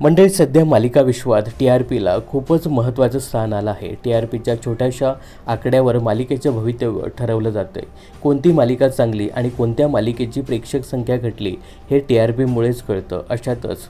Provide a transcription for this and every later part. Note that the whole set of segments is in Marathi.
मंडळी सध्या मालिका विश्वात टी आर पीला खूपच महत्त्वाचं स्थान आलं आहे. टी आर पीच्या छोट्याशा आकड्यावर मालिकेचं भवितव्य ठरवलं जातं आहे कोणती मालिका चांगली आणि कोणत्या मालिकेची प्रेक्षक संख्या घटली हे टी आर पीमुळेच कळतं. अशातच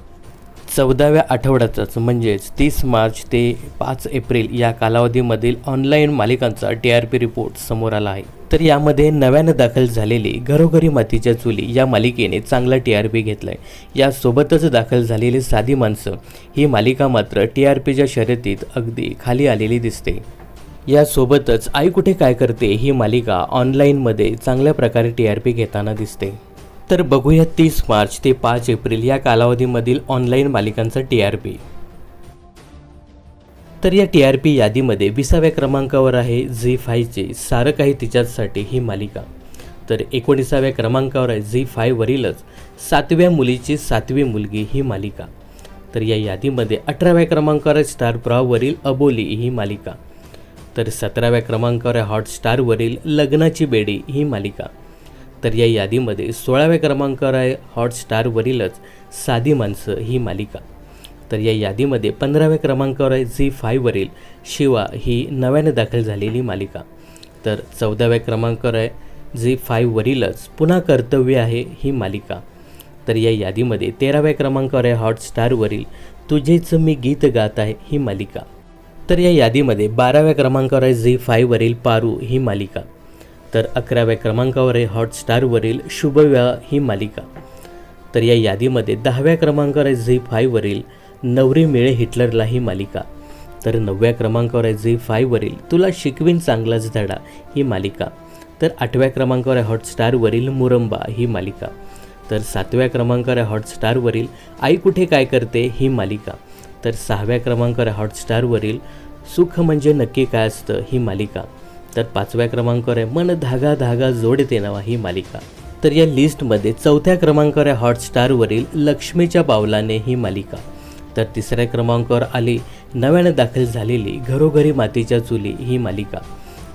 चौदाव्या आठवड्यातच म्हणजेच तीस मार्च ते पाच एप्रिल या कालावधीमधील ऑनलाईन मालिकांचा टी आर पी रिपोर्ट समोर आला आहे. तर यामध्ये नव्यानं दाखल झालेली घरोघरी मातीच्या चुली या मालिकेने चांगला टी आर पी घेतला आहे यासोबतच दाखल झालेली साधी माणसं ही मालिका मात्र टी आर पीच्या शर्यतीत अगदी खाली आलेली दिसते. यासोबतच आई कुठे काय करते ही मालिका ऑनलाईनमध्ये चांगल्या प्रकारे टी आर पी घेताना दिसते. तर बघूया तीस मार्च ते पाच एप्रिल या कालावधीमधील ऑनलाईन मालिकांचा टी आर पी तर या टी आर पी यादीमध्ये विसाव्या क्रमांकावर आहे झी फायचे सारं काही तिच्यासाठी ही मालिका. तर एकोणीसाव्या क्रमांकावर आहे झी फायवरीलच सातव्या मुलीची सातवी मुलगी ही मालिका. तर या यादीमध्ये अठराव्या क्रमांकावर आहे स्टार प्रॉवरील अबोली ही मालिका. तर सतराव्या क्रमांकावर आहे हॉटस्टारवरील लग्नाची बेडी ही मालिका. तर या यादीमध्ये सोळाव्या क्रमांकावर आहे हॉटस्टारवरीलच साधी माणसं ही मालिका. तर या यादीमध्ये पंधराव्या क्रमांकावर आहे झी फायवरील शिवा ही नव्याने दाखल झालेली मालिका. तर चौदाव्या क्रमांकावर आहे झी फायवरीलच पुन्हा कर्तव्य आहे ही मालिका. तर या यादीमध्ये तेराव्या क्रमांकावर आहे हॉटस्टारवरील तुझेच मी गीत गात आहे ही मालिका. तर या यादीमध्ये बाराव्या क्रमांकावर आहे झी फायवरील पारू ही मालिका. तर अकराव्या क्रमांकावर आहे हॉटस्टारवरील शुभव्या ही मालिका. तर या यादीमध्ये दहाव्या क्रमांकावर आहे झी फायवरील नवरी मिळे हिटलरला ही मालिका. तर नवव्या क्रमांकावर आहे झी फायवरील तुला शिकवीन चांगलाच धडा ही मालिका. तर आठव्या क्रमांकावर आहे हॉटस्टारवरील मुरंबा ही मालिका. तर सातव्या क्रमांकावर आहे हॉटस्टारवरील आई कुठे काय करते ही मालिका. तर सहाव्या क्रमांकावर आहे हॉटस्टारवरील सुख म्हणजे नक्की काय असतं ही मालिका. तर पाचव्या क्रमांकावर आहे मन धागा धागा जोडते नावा ही मालिका. तर या लिस्टमध्ये चौथ्या क्रमांकावर आहे हॉटस्टारवरील लक्ष्मीच्या पावलाने ही मालिका. तर तिसऱ्या क्रमांकावर आली नव्यानं दाखल झालेली घरोघरी मातीच्या चुली ही मालिका.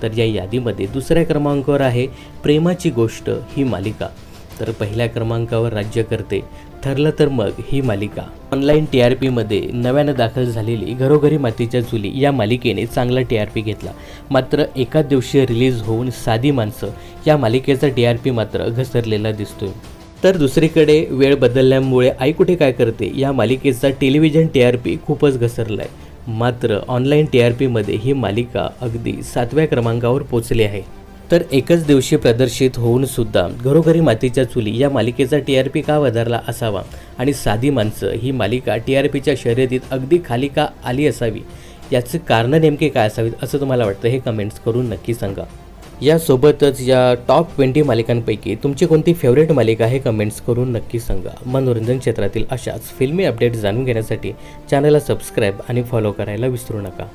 तर या यादीमध्ये दुसऱ्या क्रमांकावर आहे प्रेमाची गोष्ट ही मालिका. तर पहिल्या क्रमांकावर राज्य करते ठरलं तर मग ही मालिका. ऑनलाईन टी आर पीमध्ये नव्यानं दाखल झालेली घरोघरी मातीच्या चुली या मालिकेने चांगला टी आर पी घेतला. मात्र एकाच दिवशी रिलीज होऊन साधी माणसं या मालिकेचा टी आर पी मात्र घसरलेला दिसतोय. तर दुसरीकडे वेळ बदलल्यामुळे आई कुठे काय करते या मालिकेचा टेलिव्हिजन टी आर पी खूपच घसरला आहे मात्र ऑनलाईन टी आर पीमध्ये ही मालिका अगदी सातव्या क्रमांकावर पोचली आहे. तर एकच दिवशी प्रदर्शित होऊन सुद्धा घरोघरी मातीच्या चुली या मालिकेचा टी आर पी का वधारला असावा? आणि साधी माणसं ही मालिका टी आर पीच्या शर्यतीत अगदी खाली का आली असावी? याचे कारणं नेमके काय असावीत असं तुम्हाला वाटतं हे कमेंट्स करून नक्की सांगा. यासोबतच या टॉप ट्वेंटी मालिकांपैकी तुमची कोणती फेवरेट मालिका हे कमेंट्स करून नक्की सांगा. मनोरंजन क्षेत्रातील अशाच फिल्मी अपडेट्स जाणून घेण्यासाठी चॅनलला सबस्क्राईब आणि फॉलो करायला विसरू नका.